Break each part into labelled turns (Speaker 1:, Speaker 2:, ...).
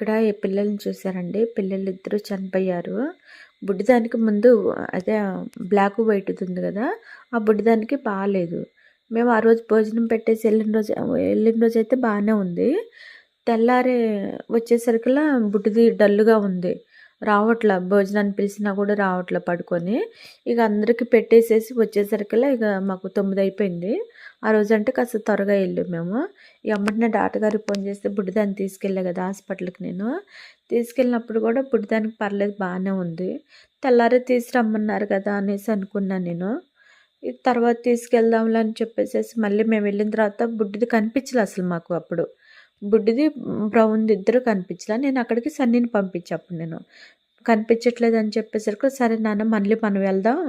Speaker 1: ఇక్కడ ఈ పిల్లల్ని చూసారండి పిల్లలు ఇద్దరు చనిపోయారు బుడ్డిదానికి ముందు అదే బ్లాక్ వైట్ ఉంది కదా ఆ బుడ్డిదానికి బాగాలేదు మేము ఆ రోజు భోజనం పెట్టేసి వెళ్ళిన రోజు వెళ్ళిన రోజు అయితే బాగానే ఉంది. తెల్లారి వచ్చేసరికలా బుడ్డిది డల్లుగా ఉంది. రావట్లే భోజనాన్ని పిలిచినా కూడా రావట్లే పడుకొని. ఇక అందరికి పెట్టేసేసి వచ్చేసరికల్లా ఇక మాకు తొమ్మిది అయిపోయింది. ఆ రోజు అంటే కాస్త త్వరగా వెళ్ళి మేము. ఈ అమ్మటినే డాక్టర్ గారికి ఫోన్ చేస్తే బుడ్డిదాన్ని తీసుకెళ్ళే కదా హాస్పిటల్కి నేను. తీసుకెళ్ళినప్పుడు కూడా బుడ్డిదానికి పర్లేదు బాగానే ఉంది. తెల్లారే తీసుకురమ్మన్నారు కదా అనేసి అనుకున్నాను నేను. తర్వాత తీసుకెళ్దాంలే అని చెప్పేసి మళ్ళీ మేము వెళ్ళిన తర్వాత బుడ్డిది కనిపించలే అసలు మాకు అప్పుడు. బుడ్డిది బ్రౌన్ది ఇద్దరు కనిపించలే. నేను అక్కడికి సన్నీని పంపించా అప్పుడు నేను. కనిపించట్లేదు అని చెప్పేసరికి సరే నాన్న మళ్ళీ మనం వెళ్దాం.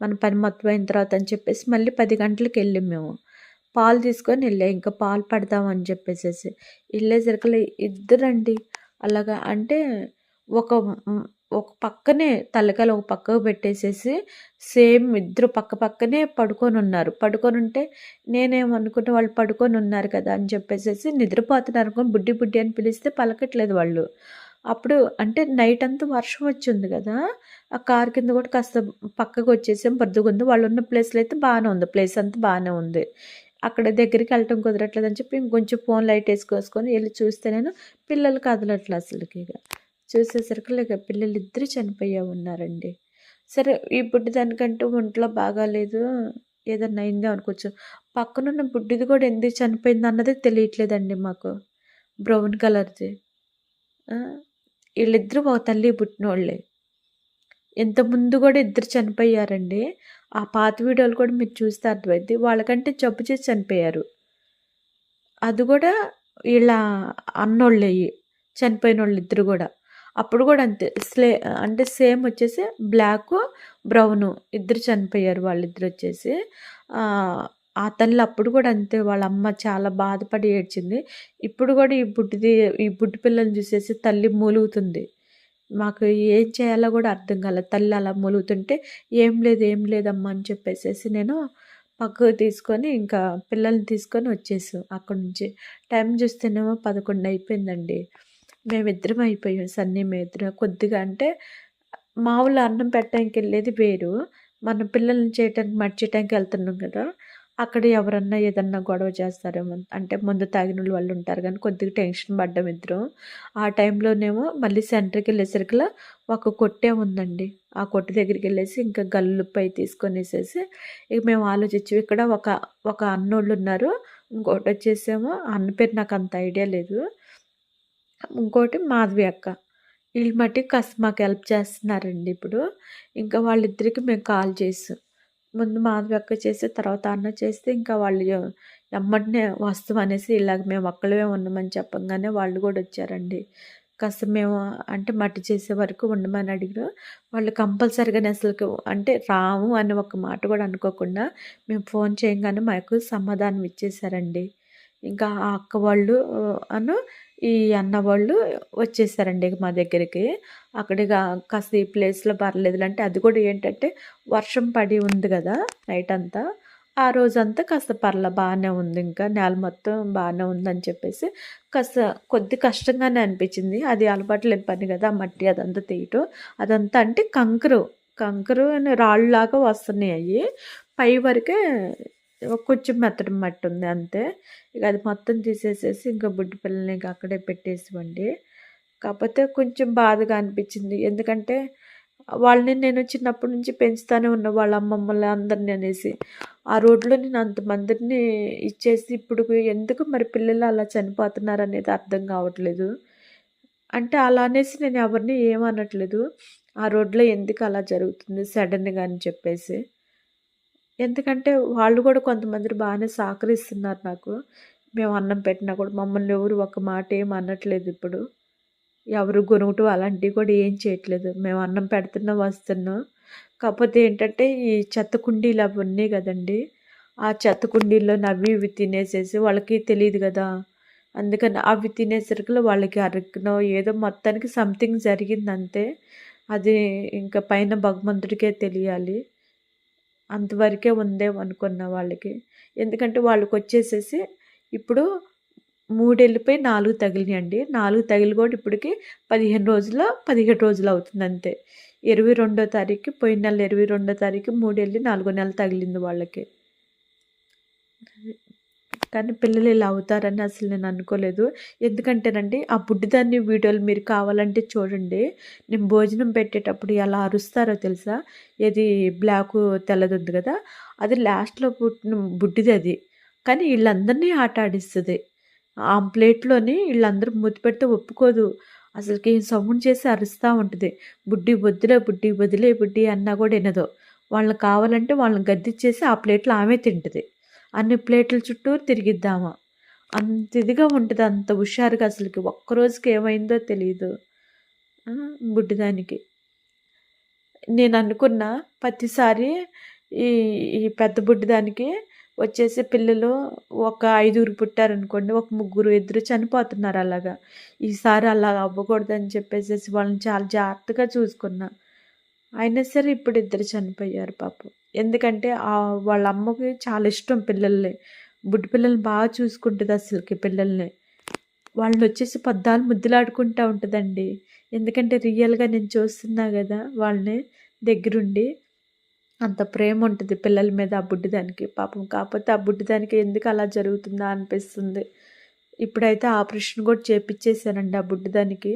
Speaker 1: మన పని మొత్తం అయిన తర్వాత అని చెప్పేసి మళ్ళీ పది గంటలకు వెళ్ళాం మేము. పాలు తీసుకొని వెళ్ళా. ఇంకా పాలు పడదాం అని చెప్పేసేసి వెళ్ళేసరికి ఇద్దరండి. అలాగా అంటే ఒక ఒక పక్కనే తలకాయలు ఒక పక్కకు పెట్టేసేసి సేమ్ ఇద్దరు పక్క పక్కనే పడుకొని ఉన్నారు. పడుకొని ఉంటే నేనేమనుకుంటే వాళ్ళు పడుకొని ఉన్నారు కదా అని చెప్పేసేసి నిద్రపోతున్నారు అనుకుని బుడ్డి బుడ్డి అని పిలిస్తే పలకట్లేదు వాళ్ళు. అప్పుడు అంటే నైట్ అంతా వర్షం వచ్చింది కదా ఆ కార్ కింద కూడా కాస్త పక్కకు వచ్చేసాం బద్దుగుంది వాళ్ళు ఉన్న ప్లేస్లో అయితే బాగానే ఉంది. ప్లేస్ అంతా బాగానే ఉంది. అక్కడ దగ్గరికి వెళ్ళటం కుదరట్లేదు అని చెప్పి ఇంకొంచెం ఫోన్ లైట్ వేసుకొసుకొని వెళ్ళి చూస్తే నేను పిల్లలు కదలట్లే అసలుకి ఇక. చూసేసరికి లేక పిల్లలు ఇద్దరు చనిపోయా ఉన్నారండి. సరే ఈ బుడ్డి దానికంటూ ఒంట్లో బాగాలేదు. ఏదన్నా అయిందో అనుకోవచ్చు. పక్కనున్న బుడ్డిది కూడా ఎందుకు చనిపోయింది అన్నది తెలియట్లేదండి మాకు. బ్రౌన్ కలర్ది. వీళ్ళిద్దరూ ఒక తల్లి పుట్టినోళ్ళే. ఇంతకుముందు కూడా ఇద్దరు చనిపోయారండి. ఆ పాత వీడియోలు కూడా మీరు చూస్తే అర్థమైంది. వాళ్ళకంటే జబ్బు చేసి చనిపోయారు. అది కూడా వీళ్ళ అన్నోళ్ళే చనిపోయిన వాళ్ళు ఇద్దరు కూడా. అప్పుడు కూడా అంతే. స్లే అంటే సేమ్ వచ్చేసి బ్లాక్ బ్రౌను ఇద్దరు చనిపోయారు వాళ్ళిద్దరు వచ్చేసి. ఆ తల్లి అప్పుడు కూడా అంతే. వాళ్ళ అమ్మ చాలా బాధపడి ఏడ్చింది. ఇప్పుడు కూడా ఈ బుడ్డిది ఈ బుడ్డి పిల్లల్ని చూసేసి తల్లి మూలుగుతుంది. మాకు ఏం చేయాలో కూడా అర్థం కాలేదు తల్లి అలా మొలుగుతుంటే ఏం లేదు ఏం లేదమ్మా అని చెప్పేసేసి నేను పక్కకు తీసుకొని ఇంకా పిల్లల్ని తీసుకొని వచ్చేసాం. అక్కడి నుంచి టైం చూస్తేనేమో పదకొండు అయిపోయిందండి. మేమిద్దరం అయిపోయాం సన్నీ మేమిద్దరం. కొద్దిగా అంటే మామూలు అన్నం పెట్టడానికి వెళ్ళేది వేరు. మన పిల్లల్ని చేయటానికి మర్చేయటానికి వెళ్తున్నాం కదా. అక్కడ ఎవరన్నా ఏదన్నా గొడవ చేస్తారేమో అంటే ముందు తాగిన వాళ్ళు ఉంటారు కానీ కొద్దిగా టెన్షన్ పడ్డాం ఇద్దరు. ఆ టైంలోనేమో మళ్ళీ సెంటర్కి వెళ్ళేసరికి ఒక కొట్టే ఉందండి. ఆ కొట్టు దగ్గరికి వెళ్ళేసి ఇంకా గల్లుపై తీసుకొని వేసేసి ఇక మేము ఆలోచించి ఇక్కడ ఒక ఒక అన్నోళ్ళు ఉన్నారు ఇంకోటి వచ్చేసేమో అన్న పేరు నాకు అంత ఐడియా లేదు. ఇంకోటి మాధవి అక్క. వీళ్ళు మట్టి కాస్త మాకు హెల్ప్ చేస్తున్నారండి ఇప్పుడు. ఇంకా వాళ్ళిద్దరికి మేము కాల్ చేసాం. ముందు మాధవి అక్క చేసి తర్వాత అన్న చేస్తే ఇంకా వాళ్ళు ఎమ్మటినే వస్తాం అనేసి ఇలాగ మేము ఒక్కళ్ళమే ఉన్నామని చెప్పంగానే వాళ్ళు కూడా వచ్చారండి. కాస్త మేము అంటే మట్టి చేసే వరకు ఉండమని అడిగిన వాళ్ళు కంపల్సరీగానే అసలు అంటే రాము అని ఒక మాట కూడా అనుకోకుండా మేము ఫోన్ చేయగానే మాకు సమాధానం ఇచ్చేసారండి. ఇంకా ఆ అక్క వాళ్ళు అను ఈ అన్న వాళ్ళు వచ్చేసారండి మా దగ్గరికి. అక్కడికి కాస్త ఈ ప్లేస్లో పర్లేదు అంటే అది కూడా ఏంటంటే వర్షం పడి ఉంది కదా నైట్ అంతా. ఆ రోజంతా కాస్త పర్ల బాగానే ఉంది ఇంకా. నేల మొత్తం బాగానే ఉందని చెప్పేసి కాస్త కొద్ది కష్టంగానే అనిపించింది. అది అలవాటు లేని పని కదా మట్టి అదంతా తీయటం. అదంతా అంటే కంకరు. కంకరు రాళ్ళలాగా వస్తున్నాయి అవి పై వరకే కొంచెం మెత్తడి మట్టి ఉంది అంతే. ఇక అది మొత్తం తీసేసేసి ఇంకా బుడ్డి పిల్లల్ని అక్కడే పెట్టేసివ్వండి. కాకపోతే కొంచెం బాధగా అనిపించింది. ఎందుకంటే వాళ్ళని నేను చిన్నప్పటి నుంచి పెంచుతానే ఉన్న వాళ్ళ అమ్మమ్మల అందరిని అనేసి ఆ రోడ్లో నేను అంతమందిని ఇచ్చేసి ఇప్పుడు ఎందుకు మరి పిల్లలు అలా చనిపోతున్నారు అనేది అర్థం కావట్లేదు. అంటే అలా అనేసి నేను ఎవరిని ఏమనట్లేదు. ఆ రోడ్లో ఎందుకు అలా జరుగుతుంది సడన్గా అని చెప్పేసి. ఎందుకంటే వాళ్ళు కూడా కొంతమంది బాగానే సహకరిస్తున్నారు నాకు. మేము అన్నం పెట్టినా కూడా మమ్మల్ని ఎవరు ఒక మాట ఏం అనట్లేదు ఇప్పుడు. ఎవరు గొనుగుటూ అలాంటివి కూడా ఏం చేయట్లేదు. మేము అన్నం పెడుతున్నాం వస్తున్నాం. కాకపోతే ఏంటంటే ఈ చెత్త కుండీలు అవి ఉన్నాయి కదండి. ఆ చెత్త కుండీల్లో నవ్వి ఇవి తినేసేసి వాళ్ళకి తెలియదు కదా. అందుకని అవి తినేసరికి వాళ్ళకి అరగనో ఏదో మొత్తానికి సంథింగ్ జరిగింది అంతే అది ఇంకా పైన భగవంతుడికే తెలియాలి. అంతవరకే ఉందేమో అనుకున్న వాళ్ళకి. ఎందుకంటే వాళ్ళకి వచ్చేసేసి ఇప్పుడు మూడు వెళ్ళిపోయి నాలుగు తగిలినాయండి. నాలుగు తగిలి కూడా ఇప్పటికి పదిహేను రోజుల్లో పదిహేడు రోజులు అవుతుంది అంతే. ఇరవై రెండో తారీఖు పోయిన నెల ఇరవై రెండో తారీఖు మూడు వెళ్ళి నాలుగో నెల తగిలింది వాళ్ళకి. కానీ పిల్లలు ఇలా అవుతారని అసలు నేను అనుకోలేదు. ఎందుకంటేనండి ఆ బుడ్డిదాన్ని వీడియోలు మీరు కావాలంటే చూడండి. నేను భోజనం పెట్టేటప్పుడు ఎలా అరుస్తారో తెలుసా? ఏది బ్లాక్ తెల్లది ఉంది కదా అది లాస్ట్లో పుట్టిన బుడ్డిది అది. కానీ వీళ్ళందరినీ ఆట ఆడిస్తుంది. ఆ ప్లేట్లోని వీళ్ళందరూ మూతి పెడితే ఒప్పుకోదు. అసలుకి సౌండ్ చేసి అరుస్తూ ఉంటుంది. బుడ్డి వద్దులే బుడ్డి వదిలే బుడ్డి అన్నా కూడా వినదు. వాళ్ళని కావాలంటే వాళ్ళని గద్దిచ్చేసి ఆ ప్లేట్లో ఆమె తింటుంది. అన్ని ప్లేట్ల చుట్టూ తిరిగిద్దామా? అంత ఇదిగా ఉంటుంది అంత హుషారుగా అసలుకి. ఒక్కరోజుకి ఏమైందో తెలియదు బుడ్డిదానికి. నేను అనుకున్న ప్రతిసారి ఈ ఈ పెద్ద బుడ్డిదానికి వచ్చేసి పిల్లలు ఒక ఐదుగురు పుట్టారనుకోండి ఒక ముగ్గురు ఇద్దరు చనిపోతున్నారు అలాగా. ఈసారి అలా అవ్వకూడదని చెప్పేసి వాళ్ళని చాలా జాగ్రత్తగా చూసుకున్నా. అయినా సరే ఇప్పుడు ఇద్దరు చనిపోయారు పాపం. ఎందుకంటే వాళ్ళ అమ్మకి చాలా ఇష్టం పిల్లల్ని. బుడ్డి పిల్లల్ని బాగా చూసుకుంటుంది అసలుకి పిల్లల్ని. వాళ్ళని వచ్చేసి పద్దాలు ముద్దులాడుకుంటూ ఉంటుందండి. ఎందుకంటే రియల్గా నేను చూస్తున్నా కదా వాళ్ళని దగ్గరుండి అంత ప్రేమ ఉంటుంది పిల్లల మీద ఆ బుడ్డిదానికి పాపం. కాకపోతే ఆ బుడ్డిదానికి ఎందుకు అలా జరుగుతుందా అనిపిస్తుంది. ఇప్పుడైతే ఆపరేషన్ కూడా చేపించేసానండి ఆ బుడ్డిదానికి